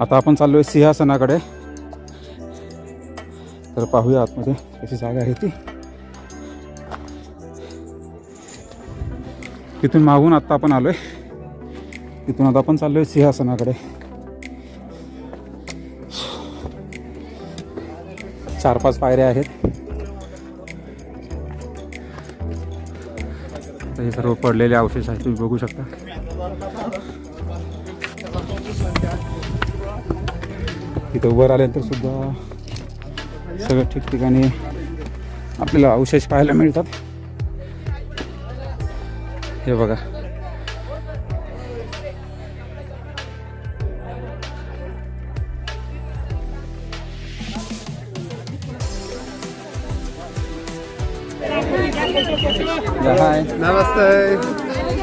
आता आपण चाललो आहे सिंहासनाकडे. तर पाहूया आतमध्ये कशी जागा आहे ती. तिथून मागून आत्ता आपण आलोय. तिथून आता आपण चाललोय सिंहासनाकडे. चार पाच पायऱ्या आहेत. हे सर्व पडलेले अवशेष आहेत तुम्ही बघू शकता. तिथं वर आल्यानंतर सुद्धा सगळं ठिकठिकाणी आपल्याला अवशेष पाहायला मिळतात हे बघा हाय Namaste.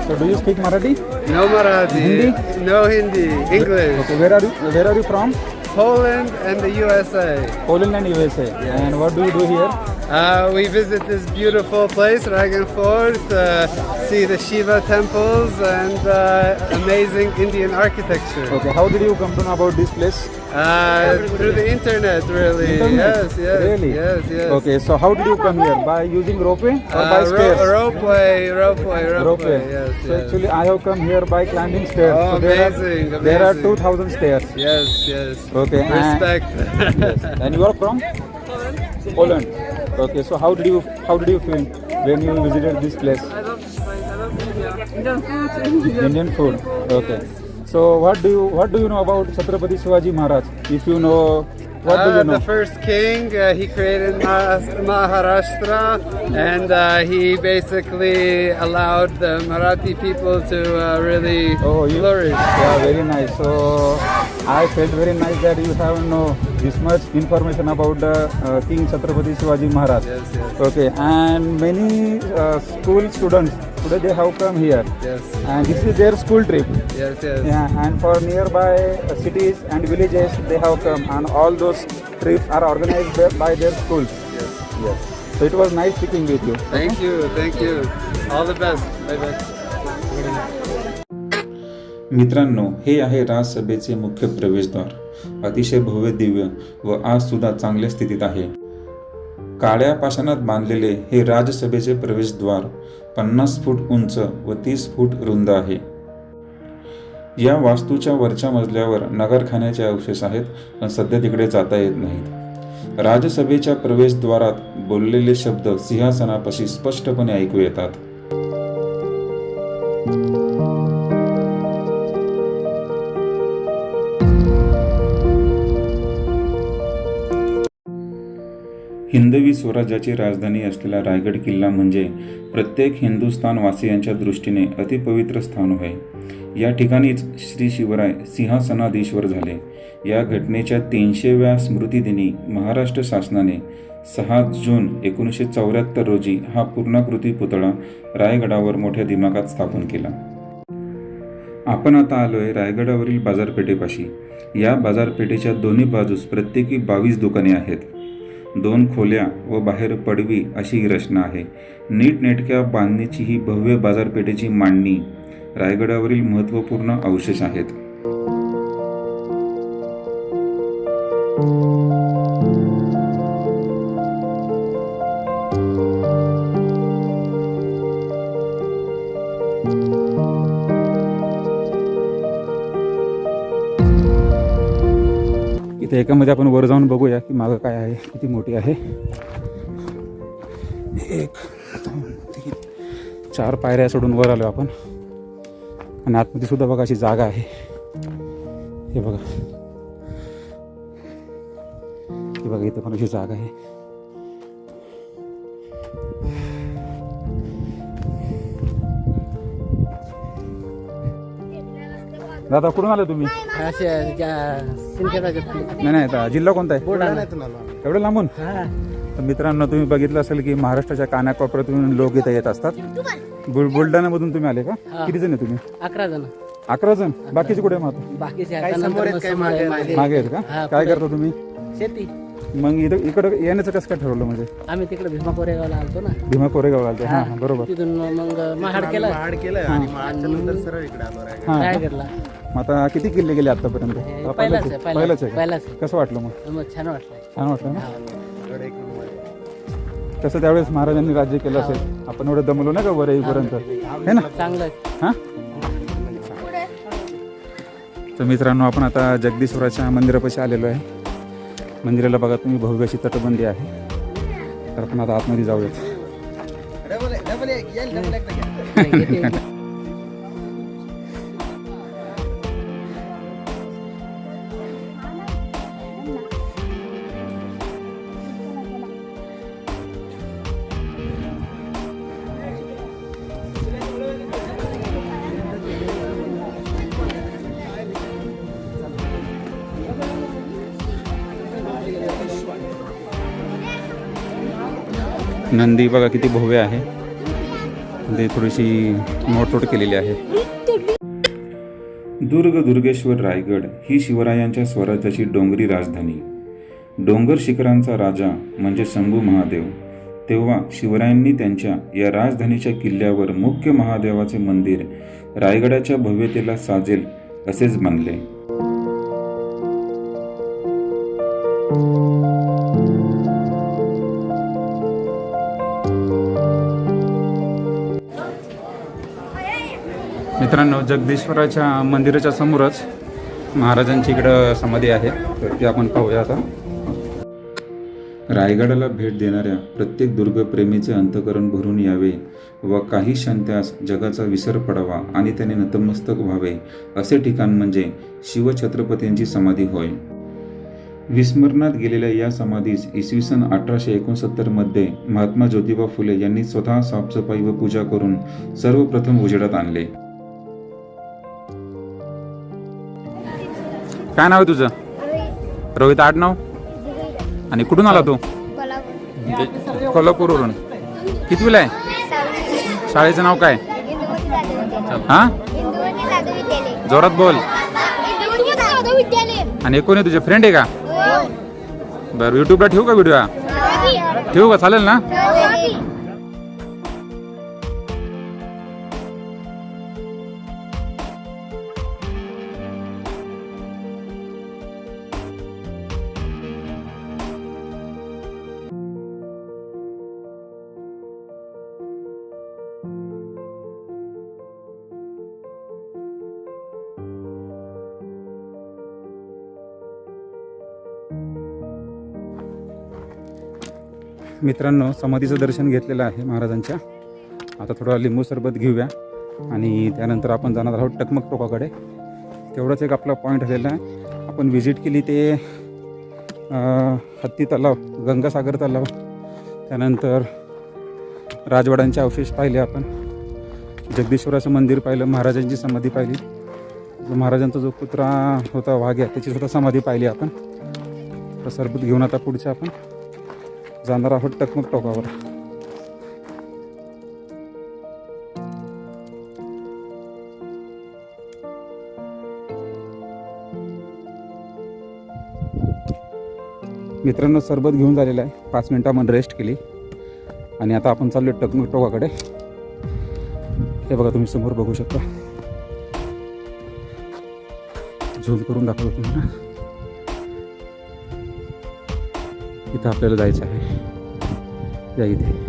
So do you speak Marathi? No Marathi. Hindi? No Hindi. English. Okay, where are you? Where are you from? Poland and the USA. Poland and USA. And what do you do here? Uh, we visit this beautiful place, Ragenford, uh, see the Shiva temples and uh, amazing Indian architecture. Okay, how did you come to know about this place? Uh, through the internet, really. Internet? Yes, yes. Really? Yes, yes. Okay, so how did you come here? By using ropeway or by Uh, stairs? ro- ropeway, ropeway, ropeway. Ropeway. Yes, So yes. actually, I have come here by climbing stairs. Oh, so there amazing, Are, there are 2,000 stairs. Yes, yes. Okay, and- Respect. And you are from? Poland. Poland. Okay, so how did you how did you feel when you visited this place? I love this place. I love India. Indian food. Indian food. Okay. So what do you what do you know about Chhatrapati Shivaji Maharaj? If you know, what do Uh, you know? The first king, uh, he created Ma- Maharashtra and uh, he basically allowed the Marathi people to uh, really Oh, you, flourish. yeah, very nice. So I felt very nice that you have know this much information about the uh, King Chhatrapati Shivaji Maharaj. Yes, yes, Okay, and many uh, school students today they have come here, yes, and this is their school trip. yes, yes. Yeah, and for nearby uh, cities and villages they have come, and all those trips are organized by- by their schools. yes. Yes. So it was nice speaking with you. Thank you, thank you. All the best. Bye bye. मित्रांनो हे आहे राजसभेचे मुख्य प्रवेशद्वार अतिशय भव्य दिव्य व आज सुद्धा चांगल्या स्थितीत आहे काळ्या पाषाणात बांधलेले हे राजसभेचे प्रवेशद्वार पन्नास फूट उंच व तीस फूट रुंद आहे. या वास्तूच्या वरच्या मजल्यावर नगरखान्याचे अवशेष आहेत पण सध्या तिकडे जाता येत नाहीत. राजसभेच्या प्रवेशद्वारात बोललेले शब्द सिंहासनापाशी स्पष्टपणे ऐकू येतात. हिंदवी स्वराज्याची राजधानी असलेला रायगड किल्ला म्हणजे प्रत्येक हिंदुस्थानवासियांच्या दृष्टीने अतिपवित्र स्थान होय. या ठिकाणीच श्री शिवराय सिंहासनाधीश्वर झाले. या घटनेच्या तीनशेव्या स्मृतिदिनी महाराष्ट्र शासनाने सहा जून एकोणीसशे चौऱ्याहत्तर रोजी हा पूर्णाकृती पुतळा रायगडावर मोठ्या दिमागात स्थापन केला. आपण आता आलोय रायगडावरील बाजारपेठेपाशी. या बाजारपेठेच्या दोन्ही बाजूस प्रत्येकी बावीस दुकाने आहेत. दोन खोल्या व बाहेर पडवी अशी ही रचना आहे. नीटनेटक्या बांधणीची ही भव्य बाजारपेठेची मांडणी रायगडावरील महत्त्वपूर्ण अवशेष आहेत. तर एकामध्ये आपण वर जाऊन बघूया की मागं काय आहे किती मोठी आहे. एक दोन तीन चार पायऱ्या सोडून वर आलो आपण. आणि आतमध्ये सुद्धा बघा अशी जागा आहे. हे बघा. हे बघा इथं पण अशी जागा आहे. दादा कुठून आले तुम्ही? नाही नाही. आता जिल्हा कोणता आहे? एवढं लांबून? तर मित्रांनो तुम्ही बघितलं असेल की महाराष्ट्राच्या कानाकोपऱ्यातून लोक इथे येत असतात. बुल बुलढाण्यामधून तुम्ही आले का? किती जण आहे तुम्ही? अकरा जण. अकरा जण? बाकीचे कुठे आहे मग आता? बाकीचे आता नंतर मग समोर आहे. मागे आहेत का? हा, काय. करता तुम्ही? शेती. मग इथं इकडं येण्याचं कसं काय ठरवलं म्हणजे? आम्ही तिकडे भीमा कोरेगावला आलतो ना. भीमा कोरेगाव आलते. हां हां बरोबर. तिथून मग महाड केला. हां रायगडला. मग आता किती किल्ले गेले आतापर्यंत? हे हा, पहिलाच आहे पहिलाच पहिलाच आहे का? पहिलाच आहे. कसं वाटलं मग? मग छान वाटलंय छान वाटलं ना? तसं त्यावेळेस महाराजांनी राज्य केलं असेल. आपण एवढं दमलो ना का वर येईपर्यंत? है ना? चांगलं आहे. हां? तर मित्रांनो आपण आता जगदीश्वराच्या मंदिरापाशी आलेलो आहे. मंदिराला बघा तुम्ही भव्य अशी तटबंदी आहे. तर आपण आता आतमध्ये जाऊयात. नंदी बघा किती भव्य आहे. ते थोडीशी मोडतोड केलेली आहे. दुर्ग दुर्गेश्वर रायगड ही शिवरायांच्या स्वराज्याची डोंगरी राजधानी. डोंगर शिखरांचा राजा म्हणजे शंभू महादेव. तेव्हा शिवरायांनी त्यांच्या या राजधानीच्या किल्ल्यावर मुख्य महादेवाचे मंदिर रायगडाच्या भव्यतेला साजेल असेच मानले. मित्रांनो जगदीश्वराच्या मंदिराच्या समोरच महाराजांची इकडं समाधी आहे. तर ती आपण पाहूया आता. रायगडाला भेट देणाऱ्या प्रत्येक दुर्गप्रेमीचे अंतकरण भरून यावे व काही क्षण त्यास जगाचा विसर पडावा आणि त्याने नतमस्तक व्हावे असे ठिकाण म्हणजे शिवछत्रपतींची समाधी होय. विस्मरणात गेलेल्या या समाधीस इसवी सन अठराशे एकोणसत्तरमध्ये महात्मा ज्योतिबा फुले यांनी स्वतः साफसफाई व पूजा करून सर्वप्रथम उजेडात आणले. काय नाव आहे तुझं? रोहित. आडनाव आणि कुठून आला तू? कोल्हापूरवरून. कितवीला आहे? शाळेचं नाव काय? हा? जोरात बोल. आणि कोण आहे तुझे फ्रेंड आहे का? बरं युट्यूबला ठेवू का व्हिडिओ ठेवू का? चालेल ना? मित्रांनो समाधीचं दर्शन घेतलेलं आहे महाराजांच्या. आता थोडं लिंबू सरबत घेऊया आणि त्यानंतर आपण जाणार आहोत टकमक टोकाकडे. तेवढंच एक आपला पॉईंट झालेला आहे. आपण व्हिजिट केली ते हत्ती तलाव गंगासागर तलाव. त्यानंतर राजवाड्यांचे अवशेष पाहिले आपण. जगदीश्वराचं मंदिर पाहिलं महाराजांची समाधी पाहिली. महाराजांचा जो कुत्रा होता वाघ्या त्याची सुद्धा समाधी पाहिली आपण. प्रसारभूत सरबत घेऊन आता पुढच्या आपण जाणार आहोत टकमक टोकावर. मित्रांनो सरबत घेऊन झालेलं आहे. पाच मिनटं आपण रेस्ट केली. आणि आता आपण चाललो टकमक टोकाकडे. हे बघा तुम्ही समोर बघू शकता. झूम करून दाखवतो तुम्हाला. इथं आपल्याला जायचं आहे. या इथे.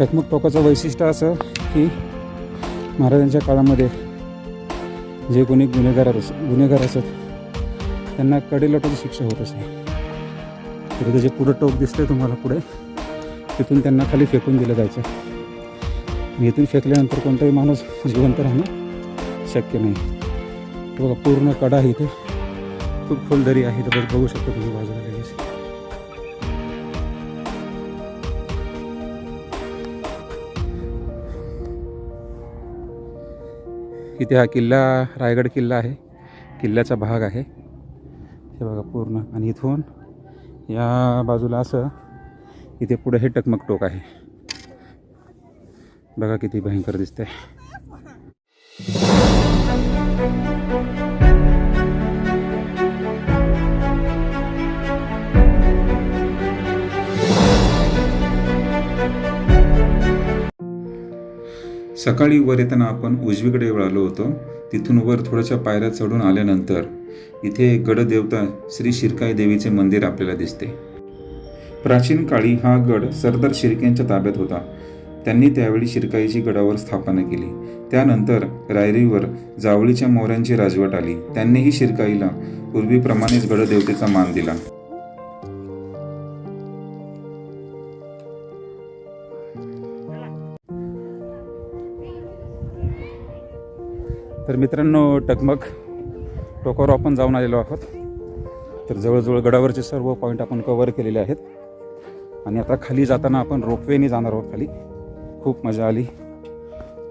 टकमक टोकाचं वैशिष्ट्य असं की महाराजांच्या काळामध्ये जे कोणी गुन्हेगार अस गुन्हेगार असत त्यांना कडेलोटाची शिक्षा होत असे. तर जे पुढं टोक दिसतंय तुम्हाला पुढे. तिथून त्यांना खाली फेकून दिलं जायचं. आणि इथून फेकल्यानंतर कोणताही माणूस जिवंत राहणं शक्य नाही. बघा पूर्ण कडा आहे इथे. खूप खोल दरी आहे. तर बघू शकतो तुम्ही बाजूला इथे हा किल्ला रायगड किल्ला आहे. किल्ल्याचा भाग आहे. हे बघा पूर्ण. आणि इथून या बाजूला असं इथे पुढे हे टकमक टोक आहे. बघा किती भयंकर दिसतंय. सकाळी वर येताना आपण उजवीकडे वळालो होतो. तिथून वर थोड्याशा पायऱ्या चढून आल्यानंतर इथे गडदेवता श्री शिरकाई देवीचे मंदिर आपल्याला दिसते. प्राचीन काळी हा गड सरदार शिर्केंच्या ताब्यात होता. त्यांनी त्यावेळी शिरकाईची गडावर स्थापना केली. त्यानंतर रायरीवर जावळीच्या मोऱ्यांची राजवट आली. त्यांनीही शिरकाईला पूर्वीप्रमाणेच गडदेवतेचा मान दिला. तर मित्रांनो टकमक टोकावर आपण जाऊन आलेलो आहोत. तर जवळजवळ गडावरचे सर्व पॉईंट आपण कवर केलेले आहेत. आणि आता खाली जाताना आपण रोपवेने जाणार आहोत खाली. खूप मजा आली.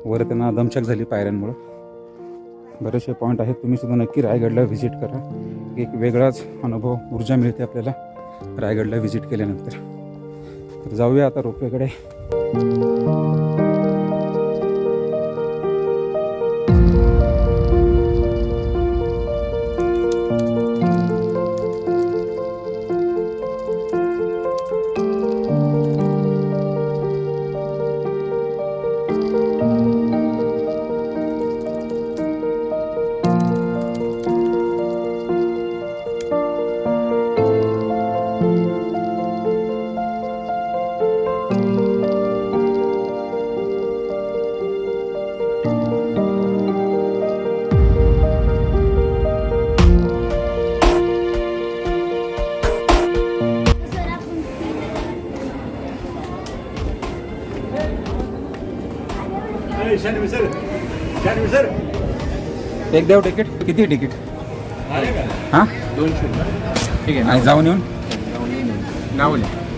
वर त्यांना दमछाक झाली पायऱ्यांमुळं. बरेचसे पॉईंट आहेत. तुम्ही सुद्धा नक्की रायगडला व्हिजिट करा. एक वेगळाच अनुभव ऊर्जा मिळते आपल्याला रायगडला व्हिजिट केल्यानंतर. तर जाऊया आता रोपवेकडे एक देव तिकीट किती तिकीट हां? ठीक आहे. आणि जाऊन येऊन? नाव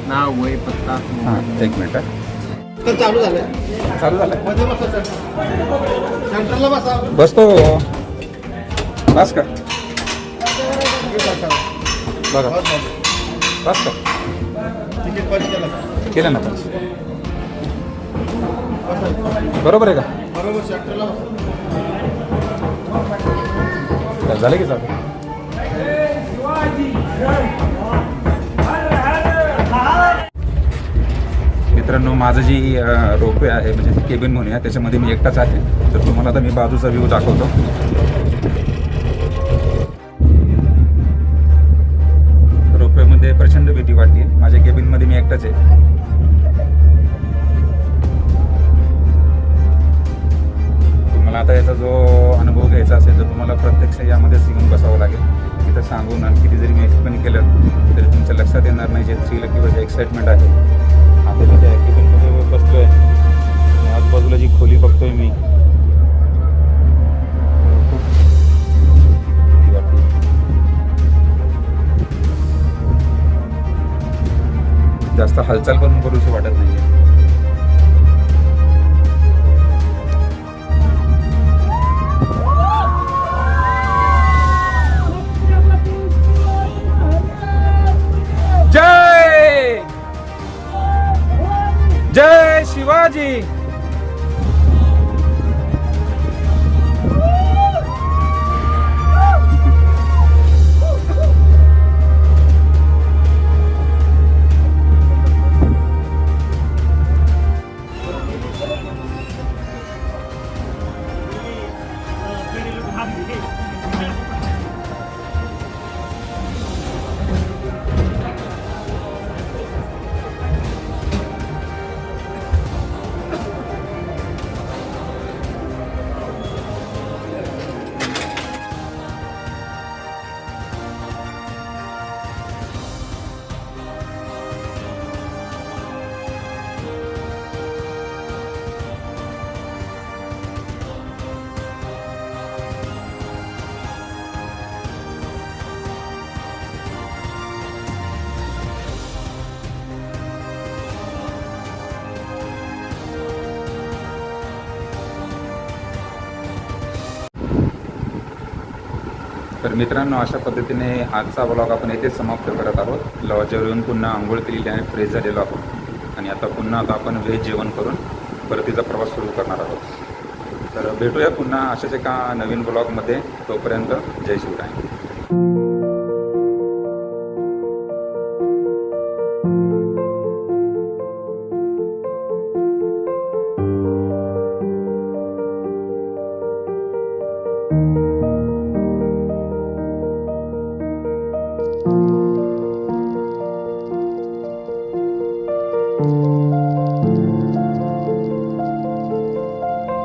नाव वय पत्ता. हां एक मिनिट तर चालू झालं चालू झालं मध्ये बसा सेंटरला बसा. बसतो बस का बघा. बस का तिकीट केलं. ना बस. बरोबर आहे का? बरोबर तर झालं की चालू? मित्रांनो माझं जी रोपवे आहे म्हणजे केबिन म्हणूया त्याच्यामध्ये मी एकटाच आहे. तर तुम्हाला आता मी बाजूचा व्ह्यू दाखवतो. रोपवेमध्ये प्रचंड भीती वाटते. माझ्या केबिनमध्ये मी एकटाच आहे. तुम्हाला आता याचा जो घ्यायचा असेल तर तुम्हाला प्रत्यक्ष यामध्ये येऊन बसावं लागेल. तिथं सांगून आणि किती जरी मी एक्सप्लेन केलं तरी तुमच्या लक्षात येणार नाही जे थ्रिल किंवा जे एक्साइटमेंट आहे. आता मी त्या केबिनमध्ये बसलोय. आणि आजूबाजूला जी खोली बघतोय मी. जास्त हालचाल पण करूशी वाटत तर मित्रांनो अशा पद्धतीने आजचा ब्लॉग आपण येथेच समाप्त करत आहोत. लॉजवर येऊन पुन्हा आंघोळ केलेली आहे फ्रेश झालेलो आहोत. आणि आता पुन्हा आता आपण व्हेज जेवण करून परतीचा प्रवास सुरू करणार आहोत. तर भेटूया पुन्हा अशाच एका नवीन ब्लॉगमध्ये तोपर्यंत जय शिवराय.